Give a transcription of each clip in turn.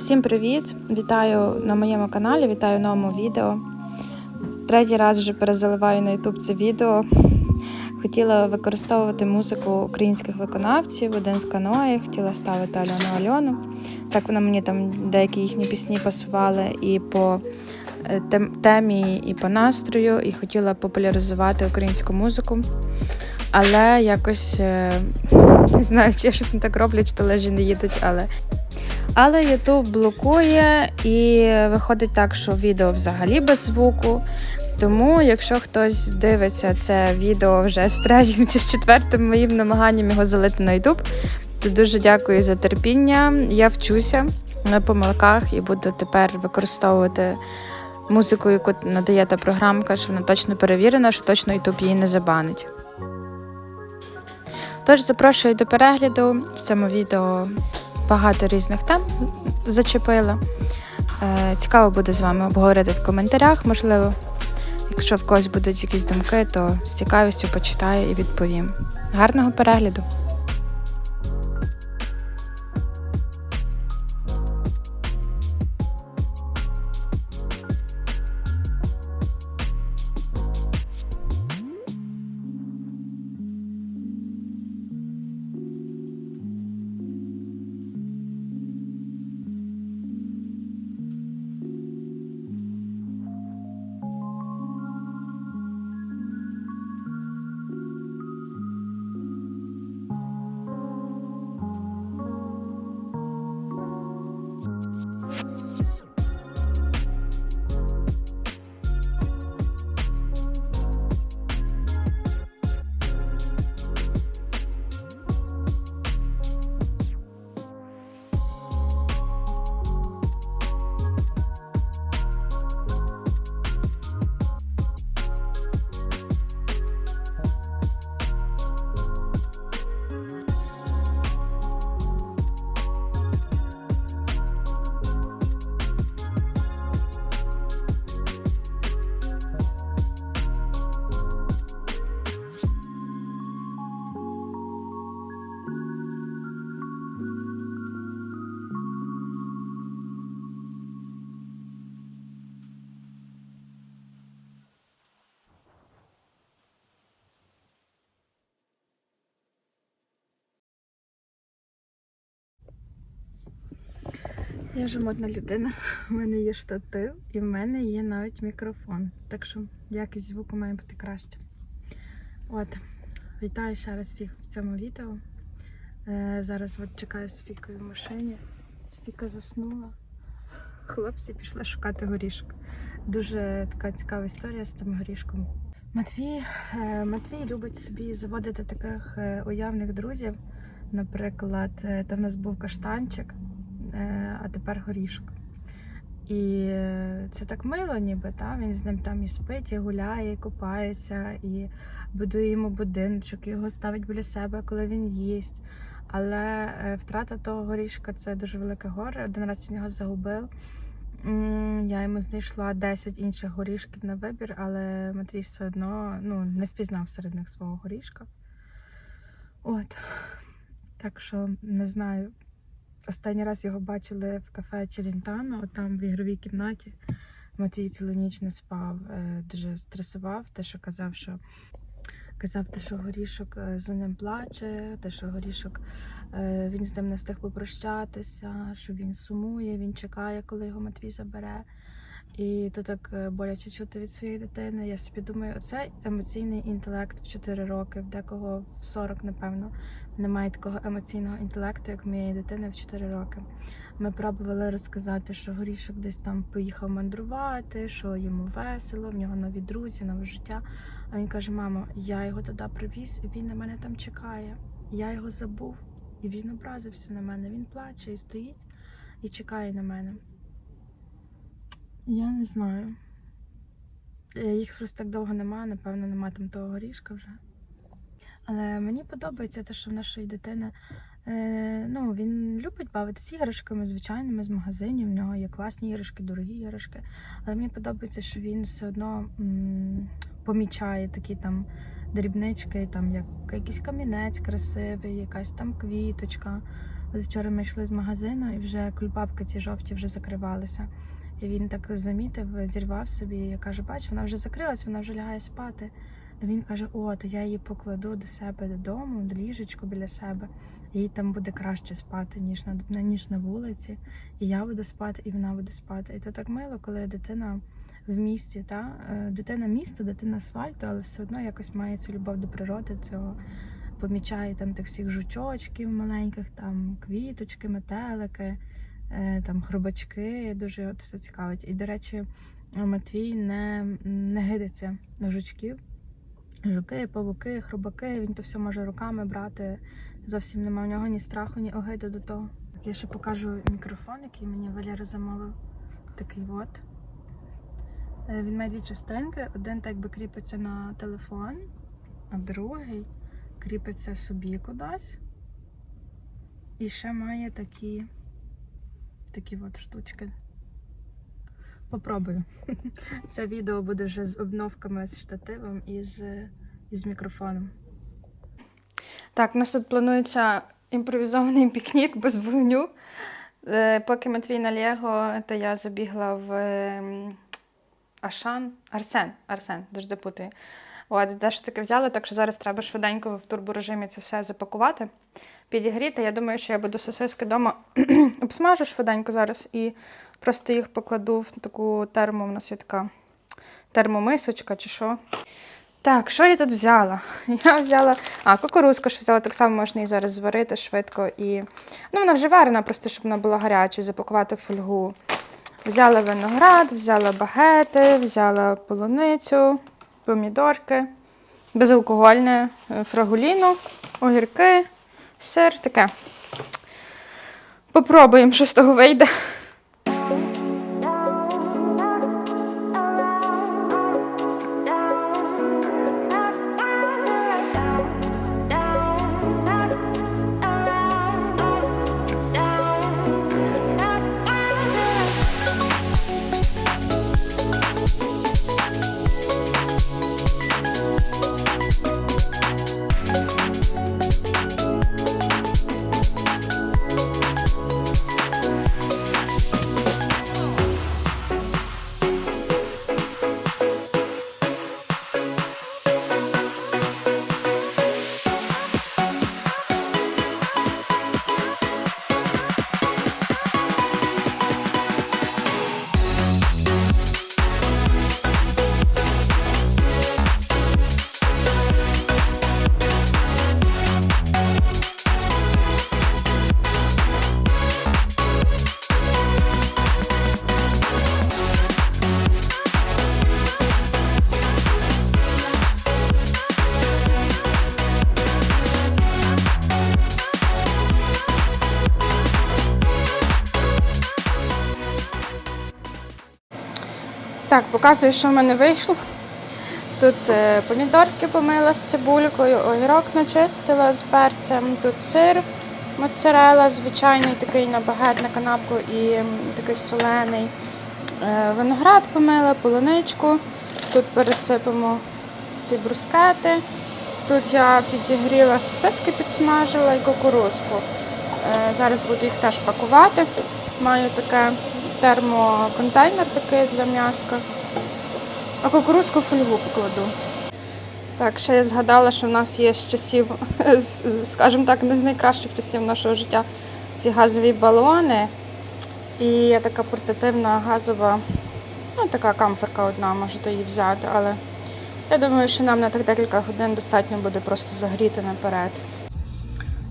Всім привіт! Вітаю на моєму каналі, вітаю новому відео. Третій раз вже перезаливаю на YouTube це відео. Хотіла використовувати музику українських виконавців, один в каної, хотіла ставити Альону Альону. Так вона мені там деякі їхні пісні пасували і по е, темі, і по настрою, і хотіла популяризувати українську музику. Але якось е, не знаю, чи я щось не так роблю, чи то лежі не їдуть, але але YouTube блокує і виходить так, що відео взагалі без звуку. Тому, якщо хтось дивиться це відео вже з третім чи з четвертим моїм намаганням його залити на YouTube, то дуже дякую за терпіння. Я вчуся на помилках і буду тепер використовувати музику, яку надає та програмка, що вона точно перевірена, що точно YouTube її не забанить. Тож запрошую до перегляду в цьому відео багато різних тем зачепила. Е, Цікаво буде з вами обговорити в коментарях. Можливо, якщо в когось будуть якісь думки, то з цікавістю почитаю і відповім. Гарного перегляду! Я вже модна людина. У мене є штатив і в мене є навіть мікрофон. Так що якість звуку має бути краще. От, вітаю ще раз всіх в цьому відео. Е, зараз от чекаю Софійкою в машині. Софіка заснула. Хлопці пішли шукати горішок. Дуже така цікава історія з цим горішком. Матвій, е, Матвій любить собі заводити таких е, уявних друзів. Наприклад, е, то в нас був каштанчик, а тепер горішок. І е, це так мило, ніби та? він з ним там і спить, і гуляє, і купається, і будує йому будиночок, його ставить біля себе, коли він їсть. Але е, втрата того горішка це дуже велике горе. Один раз він його загубив. Я йому знайшла 10 інших горішків на вибір, але Матвій все одно ну, не впізнав серед них свого горішка. От. Так що не знаю. Останній раз його бачили в кафе Челінтано, там в ігровій кімнаті. Матвій цілу ніч не спав, е, дуже стресував, те, що казав, що казав, те, що горішок е, за ним плаче, те, що горішок е, він з ним не встиг попрощатися, що він сумує, він чекає, коли його Матвій забере. І то так е, боляче чути від своєї дитини. Я собі думаю, оце емоційний інтелект в 4 роки, в декого в 40, напевно, немає такого емоційного інтелекту, як у моєї дитини в 4 роки. Ми пробували розказати, що горішок десь там поїхав мандрувати, що йому весело, в нього нові друзі, нове життя. А він каже: мамо, я його туди привіз, і він на мене там чекає. Я його забув, і він образився на мене. Він плаче і стоїть і чекає на мене. Я не знаю. Е, Їх щось так довго немає, напевно, нема там того горішка вже. Але мені подобається те, що в нашої дитини е, ну, він любить бавитися іграшками звичайними з магазинів. В нього є класні іграшки, дорогі іграшки. Але мені подобається, що він все одно помічає такі там дрібнички, там як якийсь камінець красивий, якась там квіточка. Вчора ми йшли з магазину і вже кульбабки ці жовті вже закривалися. І він так замітив, зірвав собі. Я кажу, бач, вона вже закрилась, вона вже лягає спати. Він каже: О, то я її покладу до себе додому, до ліжечку біля себе. Їй там буде краще спати, ніж на, ніж на вулиці. І я буду спати, і вона буде спати. І це так мило, коли дитина в місті, та Е, дитина місто, дитина асфальту, але все одно якось має цю любов до природи, цього помічає там тих всіх жучочків маленьких, там квіточки, метелики, там хробачки. Дуже от все цікавить. І, до речі, Матвій не, не гидиться на жучків. Жуки, павуки, хробаки, він то все може руками брати. Зовсім немає у нього ні страху, ні огиди до того. Я ще покажу мікрофон, який мені Валера замовив. Такий от. Е, Він має дві частинки. Один так би кріпиться на телефон, а другий кріпиться собі кудись. І ще має такі, такі от штучки. Попробую. Це відео буде вже з обновками з штативом і з, і з мікрофоном. Так, у нас тут планується імпровізований пікнік без вогню. Е, Поки Матвій на Лего, то я забігла в ем, Ашан. Арсен. Арсен, завжди путаю. От, дещо таке взяла, так що зараз треба швиденько в турборежимі це все запакувати, підігріти. Я думаю, що я буду сосиски вдома обсмажу швиденько зараз і просто їх покладу в таку термо. У нас є така термомисочка чи що. Так, що я тут взяла? Я взяла. А, кукурузку ж взяла, так само можна її зараз зварити швидко і. Ну, вона вже варена, просто щоб вона була гаряча, запакувати в фольгу. Взяла виноград, взяла багети, взяла полуницю, помідорки, безалкогольне, е, фрагуліну, огірки, сир, таке. Попробуємо, що з того вийде. Так, показую, що в мене вийшло. Тут е, помідорки помила з цибулькою, огірок начистила з перцем, тут сир, моцарела, звичайний такий на багет на канапку і такий солений. Е, виноград помила, полуничку. Тут пересипемо ці брускети. Тут я підігріла сосиски, підсмажила і кукурузку. Е, зараз буду їх теж пакувати. Маю таке термоконтейнер такий для м'яска. А кукурузку фольгу покладу. Так, ще я згадала, що в нас є з часів, скажімо так, не з найкращих часів нашого життя ці газові балони. І є така портативна газова, ну така камфорка одна, можете її взяти, але я думаю, що нам на так декілька годин достатньо буде просто загріти наперед.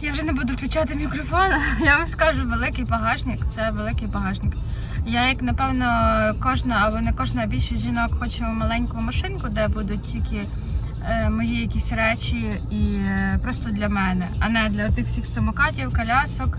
Я вже не буду включати мікрофон. Я вам скажу, великий багажник це великий багажник. Я, як напевно, кожна, або не кожна більшість жінок хоче маленьку машинку, де будуть тільки е, мої якісь речі і е, просто для мене, а не для цих всіх самокатів, колясок,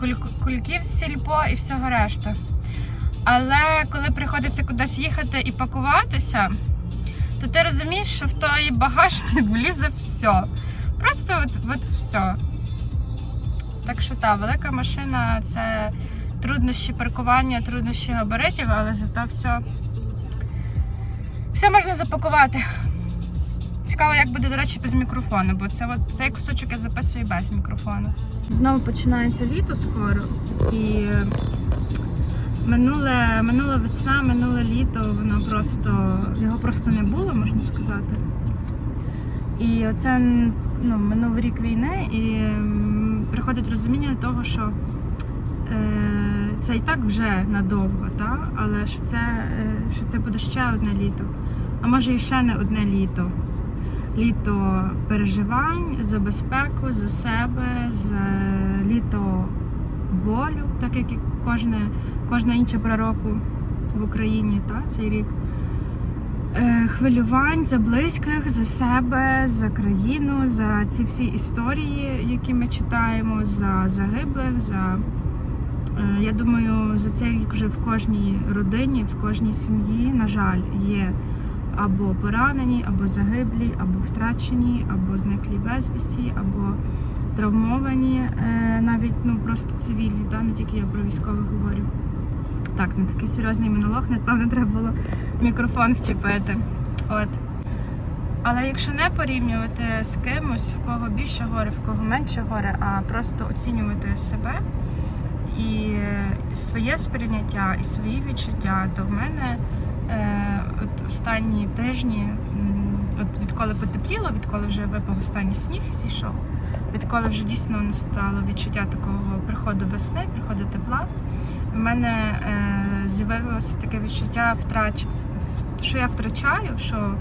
куль- кульків з сільпо і всього решта. Але коли приходиться кудись їхати і пакуватися, то ти розумієш, що в той багажник влізе все. Просто от, от все. Так що так, велика машина це труднощі паркування, труднощі габаритів, але зато все, все можна запакувати. Цікаво, як буде, до речі, без мікрофону, бо це от, цей кусочок я записую без мікрофону. Знову починається літо скоро. І минуле, минула весна, минуле літо, воно просто його просто не було, можна сказати. І оце ну, минув рік війни, і приходить розуміння того, що е, це і так вже надовго, та? але що це, е, що це буде ще одне літо. А може і ще не одне літо. Літо переживань за безпеку, за себе, за літо болю, так як і кожне, кожна інша пора року в Україні, та, цей рік. Е, хвилювань за близьких, за себе, за країну, за ці всі історії, які ми читаємо, за загиблих, за Е, Я думаю, за цей рік вже в кожній родині, в кожній сім'ї, на жаль, є або поранені, або загиблі, або втрачені, або зниклі безвісті, або травмовані, е, навіть ну просто цивільні, та не тільки я про військових говорю. Так, не такий серйозний монолог, напевно, треба було мікрофон вчепити. От. Але якщо не порівнювати з кимось, в кого більше горе, в кого менше горе, а просто оцінювати себе і своє сприйняття, і свої відчуття, то в мене е, от останні тижні, от відколи потепліло, відколи вже випав останній сніг і зійшов, відколи вже дійсно настало відчуття такого приходу весни, приходу тепла, в мене е, з'явилося таке відчуття втрач, що я втрачаю, що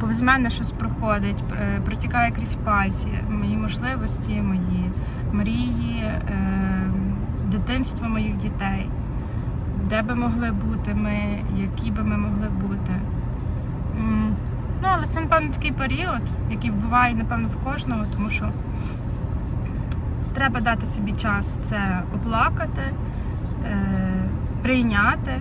повз мене щось проходить, е, протікає крізь пальці, мої можливості, мої мрії, е, дитинство моїх дітей, де би могли бути ми, які би ми могли бути. Ну, але це, напевно, такий період, який вбиває, напевно, в кожного, тому що треба дати собі час це оплакати, е, прийняти.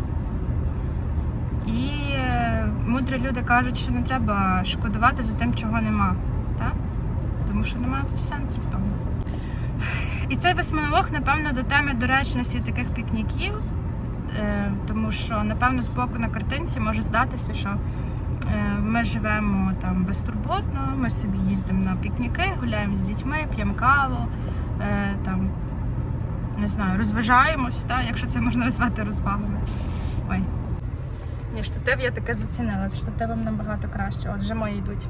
І е, мудрі люди кажуть, що не треба шкодувати за тим, чого нема. Так? Тому що немає сенсу в тому. І цей восьминолог, напевно, до теми доречності таких пікніків, е, тому що, напевно, з боку на картинці може здатися, що е, ми живемо там безтурботно, ми собі їздимо на пікніки, гуляємо з дітьми, п'ємо каву, е, там, не знаю, розважаємося, та, якщо це можна назвати розвагами. Ой. Ні, штатив я таке зацінила, з штативом набагато краще, от вже мої йдуть.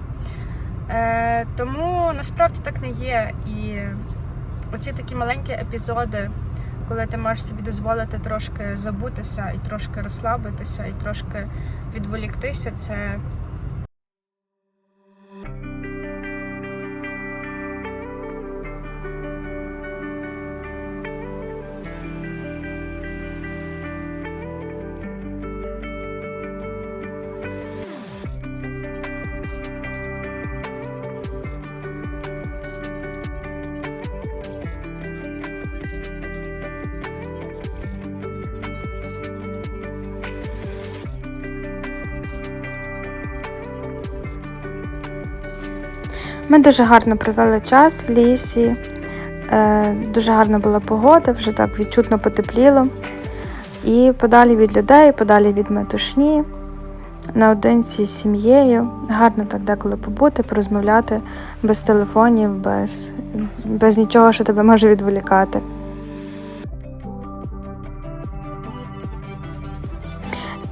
Е, тому насправді так не є. І оці такі маленькі епізоди, коли ти можеш собі дозволити трошки забутися і трошки розслабитися, і трошки відволіктися, це. Ми дуже гарно провели час в лісі. Е, Дуже гарна була погода, вже так відчутно потепліло. І подалі від людей, подалі від метушні, наодинці з сім'єю. Гарно так деколи побути, порозмовляти без телефонів, без, без нічого, що тебе може відволікати.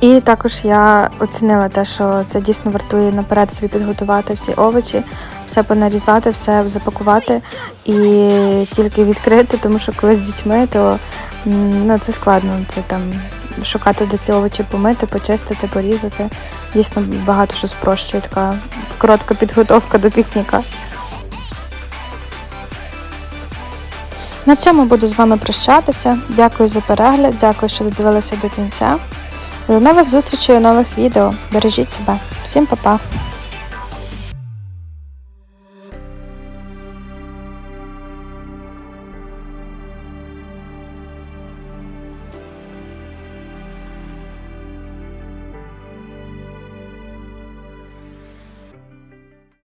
І також я оцінила те, що це дійсно вартує наперед собі підготувати всі овочі, все понарізати, все запакувати і тільки відкрити, тому що коли з дітьми, то ну, це складно. Це там шукати, де ці овочі помити, почистити, порізати. Дійсно багато що спрощує така коротка підготовка до пікніка. На цьому буду з вами прощатися. Дякую за перегляд, дякую, що додивилися до кінця. До нових зустрічей у нових відео. Бережіть себе. Всім па-па!